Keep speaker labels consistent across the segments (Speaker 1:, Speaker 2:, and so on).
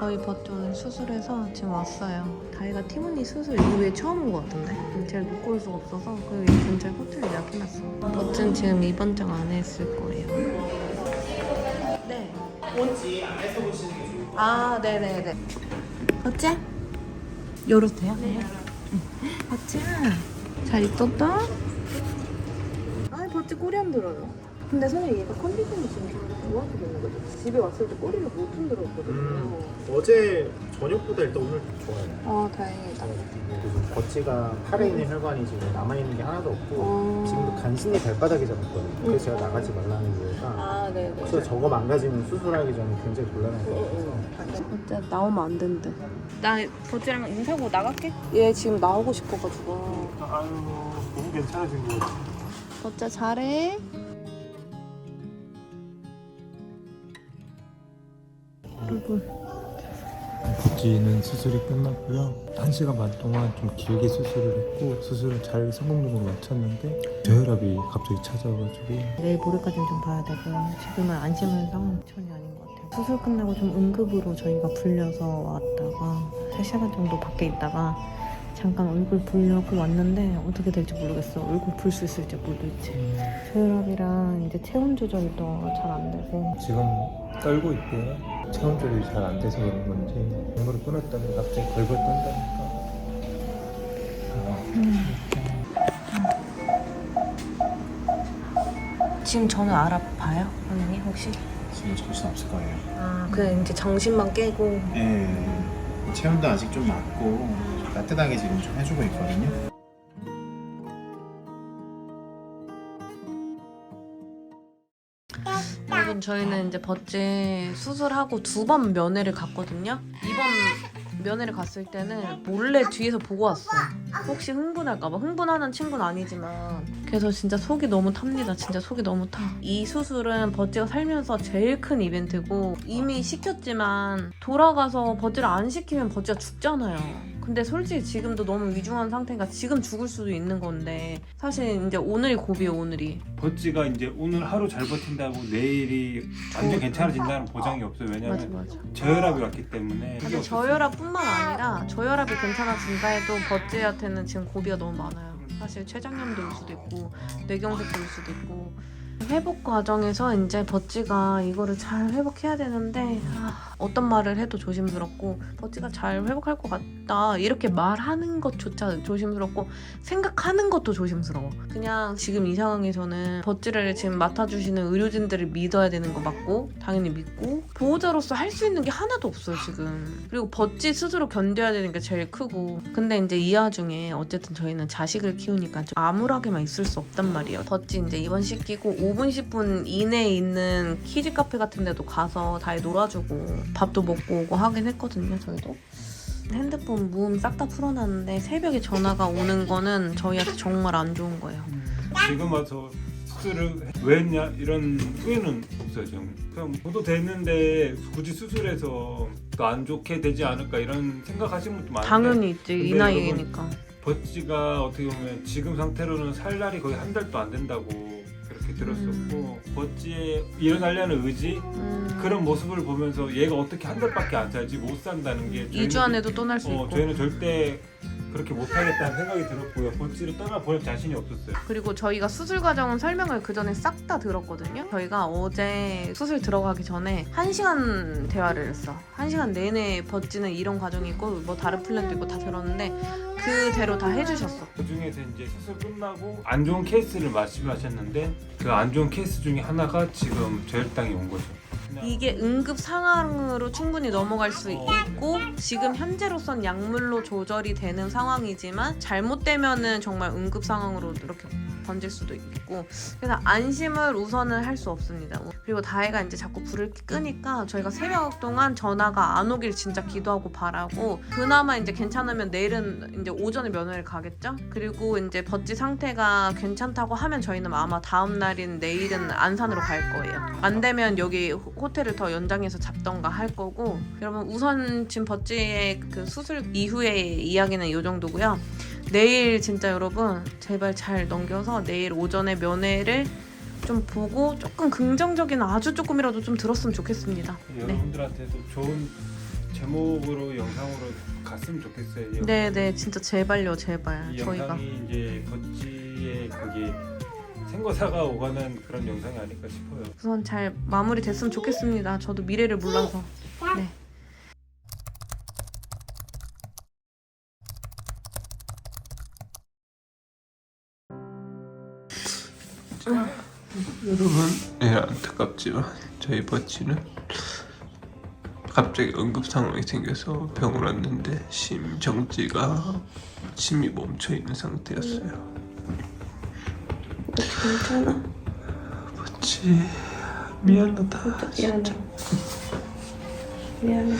Speaker 1: 저희 오늘 수술해서 지금 왔어요. 다이가 티모니 수술 이후에 처음 온 것 같은데 제가 놓고 올 수가 없어서 그리고 이 근처에 호텔 예약해놨어. 버튼 지금 입원장 안에 있을 거예요. 네.
Speaker 2: 뭔지 안에서 보시는 게 좋을 것
Speaker 1: 아, 네네네. 버찌? 열어도 돼요? 네. 버찌야. 잘 있었다? 아, 버찌 꼬리 안 들어요. 근데 선생님 얘가 컨디션이 지금 좀 좋아지고 있는 거죠? 집에 왔을 때 꼬리를 못 흔들었거든요.
Speaker 2: 음. 어제 저녁보다 일단 오늘 좀 좋아요.
Speaker 1: 아, 다행이다.
Speaker 2: 요즘 거치가 팔에 있는 혈관이 지금 남아있는 게 하나도 없고
Speaker 1: 어.
Speaker 2: 지금도 간신히 발바닥에 잡았거든요. 그래서 제가 나가지 말라는 이유가
Speaker 1: 아, 네네.
Speaker 2: 혹시 저거 망가지면 수술하기 전에 굉장히 곤란할 것 같아서
Speaker 1: 진짜 나오면 안 된대. 나 버찌랑 인사하고 나갈게. 얘 지금 나오고 싶어가지고.
Speaker 2: 아유 너무 괜찮아진 것 같아요.
Speaker 1: 버찌 잘해. 아이고.
Speaker 3: 복지는 수술이 끝났고요. 한 시간 반 동안 좀 길게 수술을 했고 수술을 잘 성공적으로 마쳤는데 저혈압이 갑자기 찾아와가지고
Speaker 1: 내일 모레까지는 좀 봐야 되고요. 지금은 안심할 상황 전혀 아닌 것 같아요. 수술 끝나고 좀 응급으로 저희가 불려서 왔다가 3시간 정도 밖에 있다가 잠깐 얼굴 불려고 왔는데 어떻게 될지 모르겠어. 얼굴 불 수 있을지 모르겠지. 저혈압이랑 이제 체온 조절도 잘 안 되고
Speaker 3: 지금 떨고 있대요. 체온 조절이 잘 안 돼서 그런 건지 공부를 끊었더니 갑자기 걸걸 떤다니까.
Speaker 1: 지금 저는 알아봐요? 선생님 혹시?
Speaker 2: 지금 정신 없을 거예요.
Speaker 1: 아, 그 이제 정신만 깨고
Speaker 2: 예. 체온도 아직 좀 낮고 따뜻하게 지금 좀 해주고 있거든요.
Speaker 1: 여러분 저희는 이제 버찌 수술하고 두 번 면회를 갔거든요. 이번 면회를 갔을 때는 몰래 뒤에서 보고 왔어요. 혹시 흥분할까봐 흥분하는 친구는 아니지만 그래서 진짜 속이 너무 탑니다. 진짜 속이 너무 타. 이 수술은 버찌가 살면서 제일 큰 이벤트고 이미 시켰지만 돌아가서 버찌를 안 시키면 버찌가 죽잖아요. 근데 솔직히 지금도 너무 위중한 상태니까 지금 죽을 수도 있는 건데 사실 이제 오늘이 고비예요 오늘이.
Speaker 4: 버찌가 이제 오늘 하루 잘 버틴다고 내일이 완전
Speaker 1: 어.
Speaker 4: 괜찮아진다는 보장이 없어요.
Speaker 1: 맞아
Speaker 4: 왜냐면
Speaker 1: 맞아.
Speaker 4: 저혈압이 왔기 때문에.
Speaker 1: 근데 아, 저혈압뿐만 아니라 저혈압이 괜찮아진다 해도 버찌한테는 지금 고비가 너무 많아요. 사실 췌장염도 올 수도 있고 뇌경색도 올 수도 있고 회복 과정에서 이제 버찌가 이거를 잘 회복해야 되는데 아, 어떤 말을 해도 조심스럽고 버찌가 잘 회복할 것 같 다 이렇게 말하는 것조차 조심스럽고 생각하는 것도 조심스러워. 그냥 지금 이 상황에서는 버찌를 지금 맡아주시는 의료진들을 믿어야 되는 거 맞고 당연히 믿고 보호자로서 할 수 있는 게 하나도 없어요 지금. 그리고 버찌 스스로 견뎌야 되는 게 제일 크고. 근데 이제 이 와중에 어쨌든 저희는 자식을 키우니까 좀 암울하게만 있을 수 없단 말이에요. 버찌 이제 입원시키고 5분 10분 이내에 있는 키즈 카페 같은 데도 가서 다이 놀아주고 밥도 먹고 오고 하긴 했거든요 저희도. 핸드폰 무음 싹 다 풀어놨는데 새벽에 전화가 오는 거는 저희한테 정말 안 좋은 거예요.
Speaker 4: 지금 와서 수술을 왜 했냐 이런 후회는 없어요 지금. 그냥 저도 됐는데 굳이 수술해서 또안 좋게 되지 않을까 이런 생각하시는 분도 많은데
Speaker 1: 당연히 있지 이
Speaker 4: 근데
Speaker 1: 나이니까.
Speaker 4: 버찌가 어떻게 보면 지금 상태로는 살 날이 거의 한 달도 안 된다고 그렇게 들었었고 버찌의 일어나려는 의지?
Speaker 1: 음,
Speaker 4: 그런 모습을 보면서 얘가 어떻게 한 달밖에 안 살지 못 산다는 게
Speaker 1: 2주 안에도 또날수
Speaker 4: 어,
Speaker 1: 있고.
Speaker 4: 저희는 절대 그렇게 못하겠다는 생각이 들었고요. 버찌를 떠나 볼 자신이 없었어요.
Speaker 1: 그리고 저희가 수술 과정은 설명을 그 전에 싹 다 들었거든요. 저희가 어제 수술 들어가기 전에 한 시간 대화를 했어. 한 시간 내내 버찌는 이런 과정이 있고 뭐 다른 플랜도 있고 다 들었는데 그대로 다 해주셨어.
Speaker 4: 그 중에서 이제 수술 끝나고 안 좋은 케이스를 말씀하셨는데 그 안 좋은 케이스 중에 하나가 지금 저혈당이 온 거죠. 그냥
Speaker 1: 이게 응급 상황으로 충분히 넘어갈 수 있고 지금 현재로선 약물로 조절이 되는 상황이지만 잘못되면은 정말 응급 상황으로 이렇게 번질 수도 있고 그래서 안심을 우선은 할 수 없습니다. 그리고 다혜가 이제 자꾸 불을 끄니까 저희가 새벽 동안 전화가 안 오길 진짜 기도하고 바라고 그나마 이제 괜찮으면 내일은 이제 오전에 면회를 가겠죠. 그리고 이제 버찌 상태가 괜찮다고 하면 저희는 아마 다음 날인 내일은 안산으로 갈 거예요. 안 되면 여기 호- 호텔을 더 연장해서 잡던가 할 거고 여러분 우선 지금 버찌의 그 수술 이후의 이야기는 이 정도고요. 내일 진짜 여러분 제발 잘 넘겨서 내일 오전에 면회를 좀 보고 조금 긍정적인 아주 조금이라도 좀 들었으면 좋겠습니다. 네.
Speaker 4: 여러분들한테도 좋은 제목으로 영상으로 갔으면 좋겠어요.
Speaker 1: 네 네 진짜 제발요 제발
Speaker 4: 이
Speaker 1: 저희가
Speaker 4: 영상이 이제 버찌의 그게 생거사가 오가는 그런 영상이 아닐까 싶어요.
Speaker 1: 우선 잘 마무리 됐으면 좋겠습니다. 저도 미래를 몰라서. 네.
Speaker 5: 여러분, 예, 안타깝지만 저희 버치는 갑자기 응급 상황이 생겨서 병원 왔는데 심정지가 심이 멈춰 있는 상태였어요.
Speaker 1: 괜찮아.
Speaker 5: 버치 미안하다.
Speaker 1: 미안해. 미안해.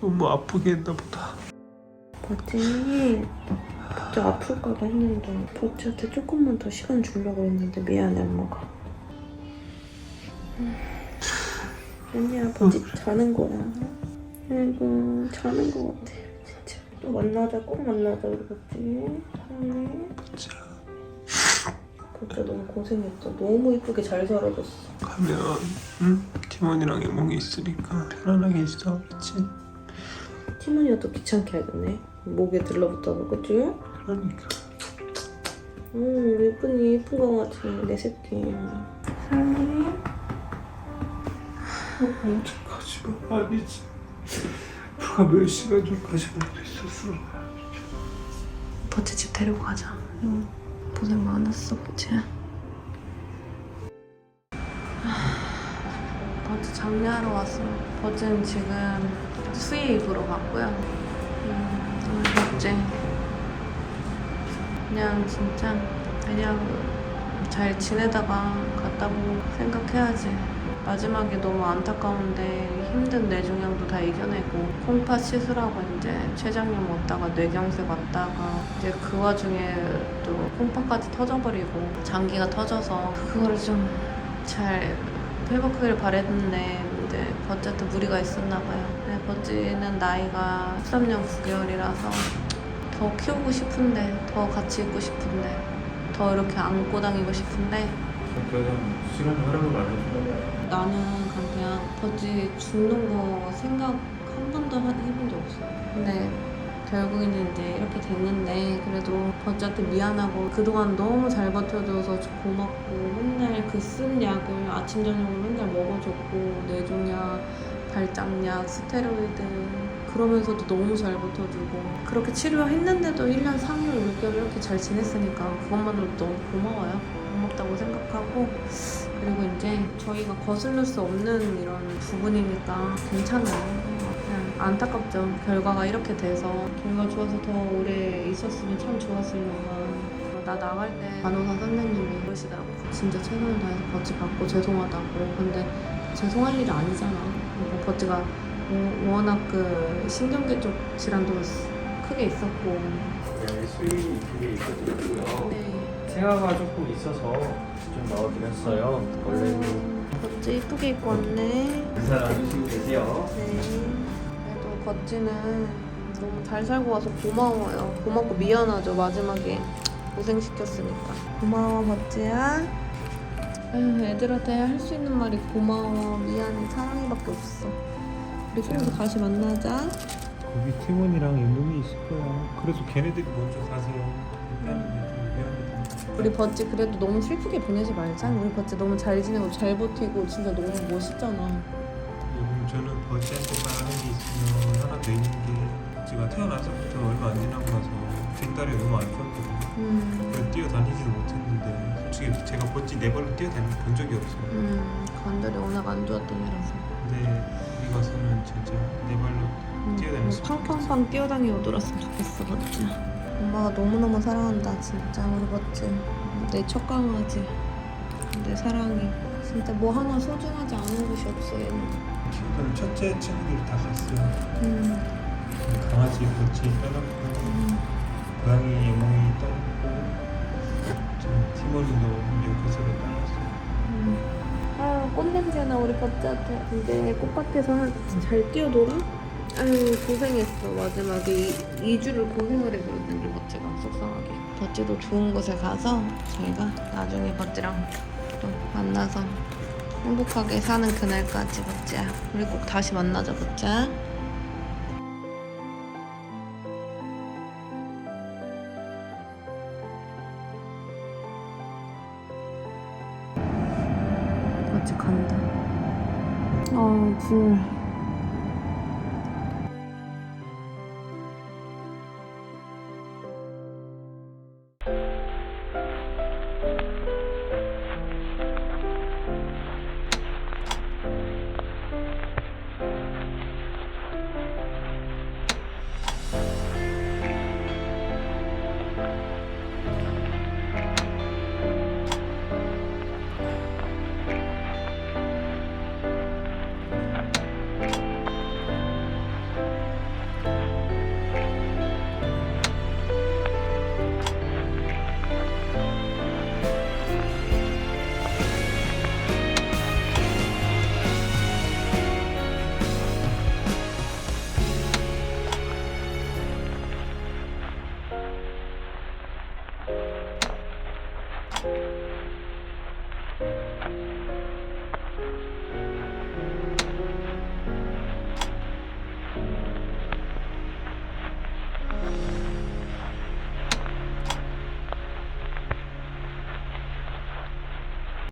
Speaker 5: 너무 아프게 했나 보다.
Speaker 1: 버 버지 아플까봐 했는데 버지한테 조금만 더 시간 주려고 했는데 미안해 엄마가. 아니야 버지 자는 거야. 아이고 자는 거 같아 진짜. 또 만나자 꼭 만나자 우리 버지. 사랑해. 버지 너무 고생했어. 너무 이쁘게 잘 살아줬어.
Speaker 5: 가면 응? 팀원이랑 애몽이 있으니까 편안하게 있어, 그치?
Speaker 1: 티모니가 또 귀찮게 하겠네. 목에 들러붙어서 그치?
Speaker 5: 그러니까.
Speaker 1: 음 예쁜이 예쁜 강아지 내 새끼. 사랑해.
Speaker 5: 가지마 아니지. 누가 몇 시간 전까지 먹고 있었어.
Speaker 1: 버츠 집 데리고 가자. 응. 고생 많았어, 버츠. 버츠 장례하러 왔어. 버츠는 지금 수입으로 갔고요. 음, 버츠 그냥 진짜 그냥 잘 지내다가 갔다고 생각해야지. 마지막에 너무 안타까운데 힘든 뇌종양도 다 이겨내고 콩팥 시술하고 이제 췌장염 왔다가 뇌경색 왔다가 이제 그 와중에 또 콩팥까지 터져버리고 장기가 터져서 그거를 좀 잘 회복하길 바랬는데 이제 버찌한테 무리가 있었나 봐요. 네, 버찌는 나이가 13년 9개월이라서 더 키우고 싶은데 더 같이 있고 싶은데 더 이렇게 안고 다니고 싶은데
Speaker 4: 그래서 시간 허락을 많이
Speaker 1: 나는 그냥 버지 죽는 거 생각 한 번도 하- 해본 적 없어. 근데 결국에는 이제 이렇게 됐는데 그래도 버지한테 미안하고 그동안 너무 잘 버텨줘서 고맙고 맨날 그 쓴 약을 아침 저녁으로 맨날 먹어줬고 뇌종약, 발작약, 스테로이드 그러면서도 너무 잘 버텨주고 그렇게 치료했는데도 1년 3개월, 6개월 이렇게 잘 지냈으니까 그것만으로도 너무 고마워요. 고맙다고 생각하고 그리고 이제 저희가 거슬릴 수 없는 이런 부분이니까 괜찮아요. 안타깝죠. 결과가 이렇게 돼서 결과 좋아서 더 오래 있었으면 참 좋았으려만 나 나갈 때 간호사 선생님이 그러시더라고. 진짜 최선을 다해서 버치 받고 죄송하다고. 근데 죄송할 일이 아니잖아. 그리고 버치가 워- 워낙 그 신경계 쪽 질환도 크게 있었고.
Speaker 6: 네, 수위 두개 있거든요.
Speaker 1: 네.
Speaker 6: 생화가 조금 있어서 좀 넣어드렸어요. 원래는
Speaker 1: 버치 이쁘게 입고 왔네.
Speaker 6: 인사 나누시고 계세요.
Speaker 1: 네. 그래도 버찌는 너무 잘 살고 와서 고마워요. 고맙고 미안하죠. 마지막에 고생시켰으니까. 고마워 버찌야. 아휴 애들한테 할 수 있는 말이 고마워, 미안해, 사랑해밖에 없어. 우리 손도 다시 만나자.
Speaker 3: 거기 팀원이랑 애몽이 있을 거야. 그래서 걔네들이 먼저 가세요.
Speaker 1: 우리 버찌 그래도 너무 슬프게 보내지 말자. 우리 버찌 너무 잘 지내고 잘 버티고 진짜 너무 멋있잖아.
Speaker 3: 여러분 저는 버찌한테 바라는 게 있으면 하나 더 있는 게 제가 태어나서부터 얼마 안 지나고 나서 뒷다리 너무 안 좋았거든요.
Speaker 1: 음,
Speaker 3: 그래서 뛰어다니지도 못했는데 솔직히 제가 버찌 네 발로 뛰어다닌 본 적이 없어요.
Speaker 1: 음, 관절이 워낙 안 좋았던 이라서.
Speaker 3: 근데 여기 가서는 진짜 네 발로
Speaker 1: 음,
Speaker 3: 뛰어다녔으면
Speaker 1: 팡팡팡 뛰어다니고 놀았으면 좋겠어 버찌 엄마가 너무너무 사랑한다 진짜. 우리 버찌 내첫 강아지. 내 사랑이. 진짜 뭐 하나 소중하지 않은 곳이 없어 얘는
Speaker 3: 키우던 첫째 친구들이 다 갔어요.
Speaker 1: 음,
Speaker 3: 강아지 버찌 떠났고
Speaker 1: 음.
Speaker 3: 고양이 애몽이 떠났고 저 티모니도 뉴캐슬로 떠났어요.
Speaker 1: 꽃냄새나 우리 버찌한테 근데 꽃밭에서 잘 뛰어놀아? 아유 고생했어 마지막에 2, 주를 고생을 우리 버찌가 속상하게 버찌도 좋은 곳에 가서 저희가 나중에 버찌랑 또 만나서 행복하게 사는 그날까지 보자. 우리 꼭 다시 만나자. 아 아,